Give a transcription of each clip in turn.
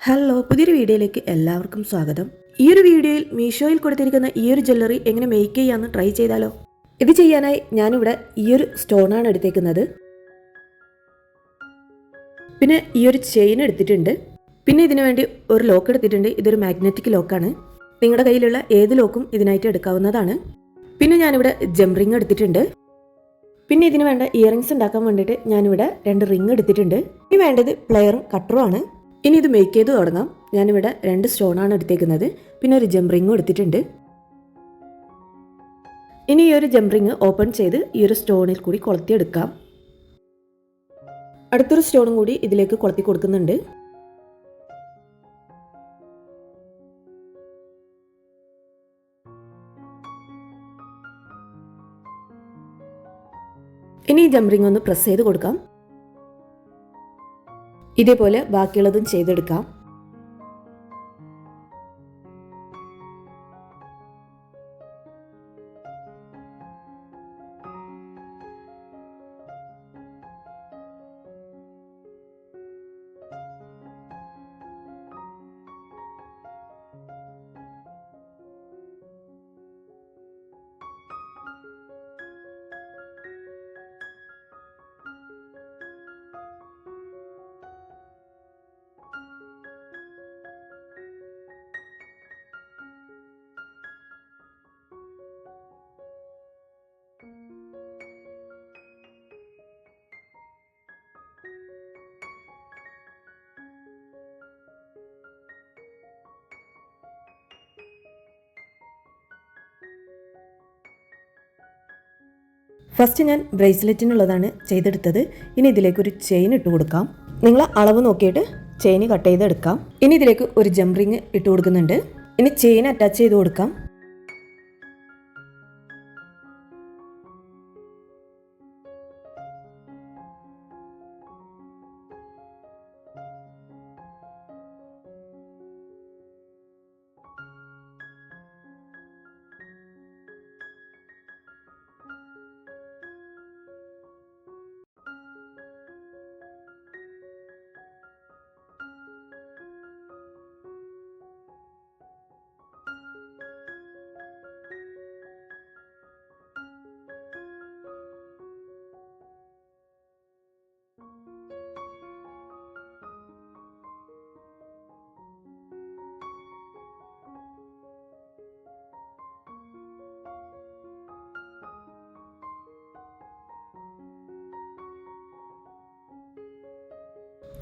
Hello പുതിയൊരു വീഡിയോയിലേക്ക് എല്ലാവർക്കും സ്വാഗതം. ഈ ഒരു വീഡിയോയിൽ മീഷോയിൽ കൊടുത്തിരിക്കുന്ന ഈ ഒരു ജ്വല്ലറി എങ്ങനെ മേക്ക് ചെയ്യാമെന്ന് ട്രൈ ചെയ്താലോ? ഇത് ചെയ്യാനായി ഞാനിവിടെ ഈ ഒരു സ്റ്റോണാണ് എടുത്തേക്കുന്നത്. പിന്നെ ഈ ഒരു ചെയിൻ എടുത്തിട്ടുണ്ട്. പിന്നെ ഇതിനു വേണ്ടി ഒരു ലോക്ക് എടുത്തിട്ടുണ്ട്. ഇതൊരു മാഗ്നറ്റിക് ലോക്കാണ് നിങ്ങളുടെ കയ്യിലുള്ള ഏത് ലോക്കും ഇതിനായിട്ട് എടുക്കാവുന്നതാണ്. പിന്നെ ഞാനിവിടെ ജം റിങ് എടുത്തിട്ടുണ്ട്. പിന്നെ ഇതിന് വേണ്ട ഇയറിങ്സ് ഉണ്ടാക്കാൻ വേണ്ടിയിട്ട് ഞാനിവിടെ രണ്ട് റിങ് എടുത്തിട്ടുണ്ട്. ഇനി വേണ്ടത് പ്ലെയറും കട്ടറും ആണ്. ഇനി ഇത് മേക്ക് ചെയ്ത് തുടങ്ങാം. ഞാനിവിടെ രണ്ട് സ്റ്റോണാണ് എടുത്തേക്കുന്നത്. പിന്നെ ഒരു ജം റിങ്ങും എടുത്തിട്ടുണ്ട്. ഇനി ഈ ഒരു ജം റിങ് ഓപ്പൺ ചെയ്ത് ഈ ഒരു സ്റ്റോണിൽ കൂടി കൊളുത്തിയെടുക്കാം. അടുത്തൊരു സ്റ്റോണും കൂടി ഇതിലേക്ക് കൊളുത്തി കൊടുക്കുന്നുണ്ട്. ഇനി ഈ ജംറിങ് ഒന്ന് പ്രസ് ചെയ്ത് കൊടുക്കാം. ഇതേപോലെ ബാക്കിയുള്ളതും ചെയ്തെടുക്കാം. ഫസ്റ്റ് ഞാൻ ബ്രേസ്ലെറ്റിനുള്ളതാണ് ചെയ്തെടുത്തത്. ഇനി ഇതിലേക്ക് ഒരു ചെയിൻ ഇട്ട് കൊടുക്കാം. നിങ്ങൾ അളവ് നോക്കിയിട്ട് ചെയിൻ കട്ട് ചെയ്തെടുക്കാം. ഇനി ഇതിലേക്ക് ഒരു ജം റിങ് ഇട്ട് കൊടുക്കുന്നുണ്ട്. ഇനി ചെയിൻ അറ്റാച്ച് ചെയ്ത് കൊടുക്കാം.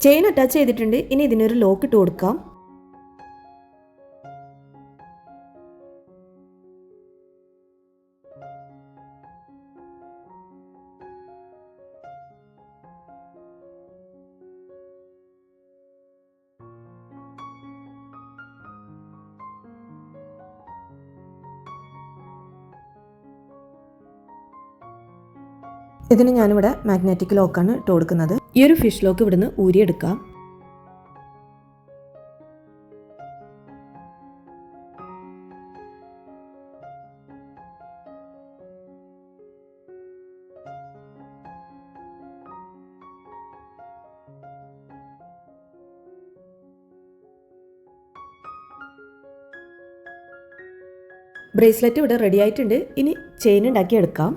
ചെയിൻ അറ്റാച്ച് ചെയ്തിട്ടുണ്ട്. ഇനി ഇതിനൊരു ലോക്ക് ഇട്ട് കൊടുക്കാം. ഇതിന് ഞാനിവിടെ മാഗ്നറ്റിക് ലോക്കാണ് ഇട്ട് കൊടുക്കുന്നത്. ഈ ഒരു ഫിഷ് ലോക്ക് ഇവിടുന്ന് ഊരിയെടുക്കാം. ബ്രേസ്ലെറ്റ് ഇവിടെ റെഡി ആയിട്ടുണ്ട്. ഇനി ചെയിൻ ഉണ്ടാക്കി എടുക്കാം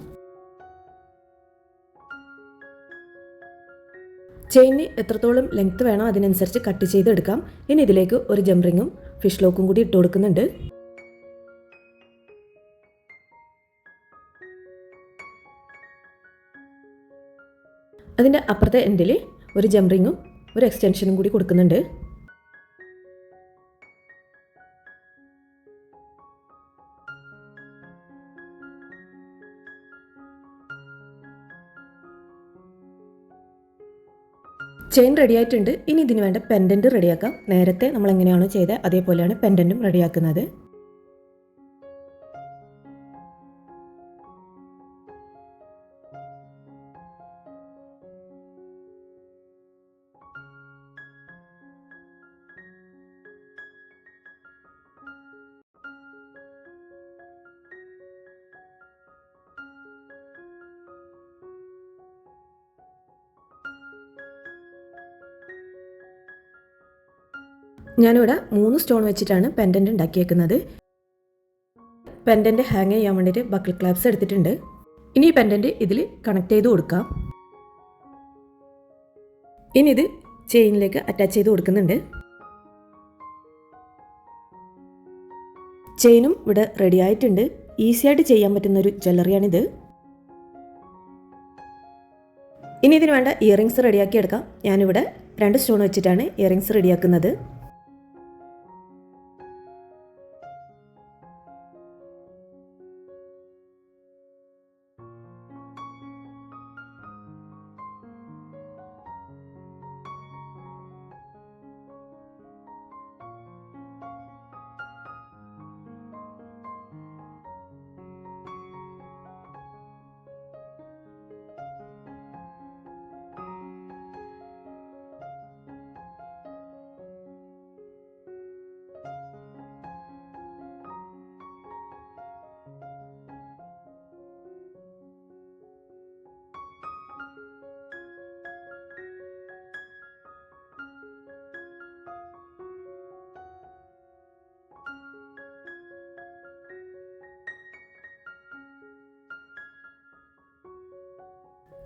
ചെയിന് എത്രത്തോളം ലെങ്ത് വേണോ അതിനനുസരിച്ച് കട്ട് ചെയ്തെടുക്കാം. ഇനി ഇതിലേക്ക് ഒരു ജംറിങ്ങും ഫിഷ് ലോക്കും കൂടി ഇട്ട് കൊടുക്കുന്നുണ്ട്. അതിന്റെ അപ്പുറത്തെ എൻഡിൽ ഒരു ജംറിങ്ങും ഒരു എക്സ്റ്റൻഷനും കൂടി കൊടുക്കുന്നുണ്ട്. ചെയിൻ റെഡി ആയിട്ടുണ്ട് ഇനി ഇതിന് വേണ്ട പെൻഡന്റ് റെഡിയാക്കാം നേരത്തെ നമ്മൾ എങ്ങനെയാണോ ചെയ്തത് അതേപോലെയാണ് പെൻഡന്റും റെഡിയാക്കുന്നത് ഞാനിവിടെ മൂന്ന് സ്റ്റോൺ വെച്ചിട്ടാണ് പെൻഡന്റ് ഉണ്ടാക്കിയേക്കുന്നത്. പെൻഡന്റ് ഹാങ് ചെയ്യാൻ വേണ്ടിയിട്ട് ബക്കിൾ ക്ലാപ്സ് എടുത്തിട്ടുണ്ട്. ഇനി ഈ പെൻഡന്റ് ഇതിൽ കണക്ട് ചെയ്ത് കൊടുക്കാം. ഇനി ഇത് ചെയിനിലേക്ക് അറ്റാച്ച് ചെയ്ത് കൊടുക്കുന്നുണ്ട്. ചെയിനും ഇവിടെ റെഡി ആയിട്ടുണ്ട്. ഈസിയായിട്ട് ചെയ്യാൻ പറ്റുന്നൊരു ജ്വല്ലറിയാണിത് ഇനി ഇതിന് വേണ്ട ഇയറിങ്സ് റെഡിയാക്കി എടുക്കാം. ഞാനിവിടെ രണ്ട് സ്റ്റോൺ വെച്ചിട്ടാണ് ഇയറിങ്സ് റെഡിയാക്കുന്നത്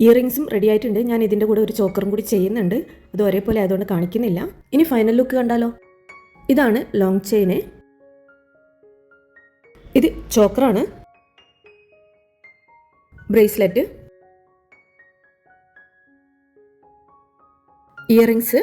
ഇയറിങ്സും റെഡി ആയിട്ടുണ്ട്. ഞാൻ ഇതിന്റെ കൂടെ ഒരു ചോക്കറും കൂടി ചെയ്യുന്നുണ്ട്. അത് ഒരേപോലെ ആയതുകൊണ്ട് കാണിക്കുന്നില്ല. ഇനി ഫൈനൽ ലുക്ക് കണ്ടാലോ? ഇതാണ് ലോങ് ചെയിന് ഇത് ചോക്കറാണ്. ബ്രേസ്ലെറ്റ് ഇയറിങ്സ്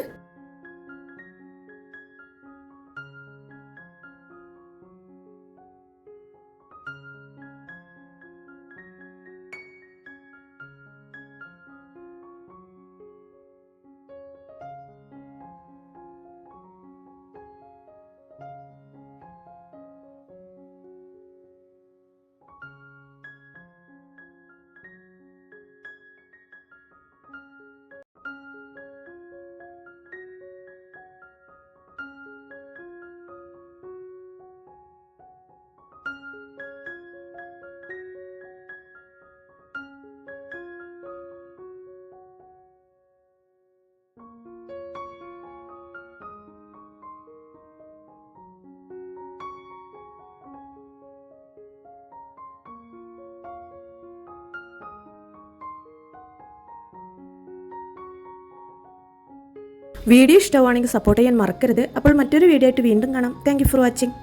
വീഡിയോ ഇഷ്ടമാണെങ്കിൽ സപ്പോർട്ട് ചെയ്യാൻ മറക്കരുത്. അപ്പോൾ മറ്റൊരു വീഡിയോ ആയിട്ട് വീണ്ടും കാണാം. Thank for watching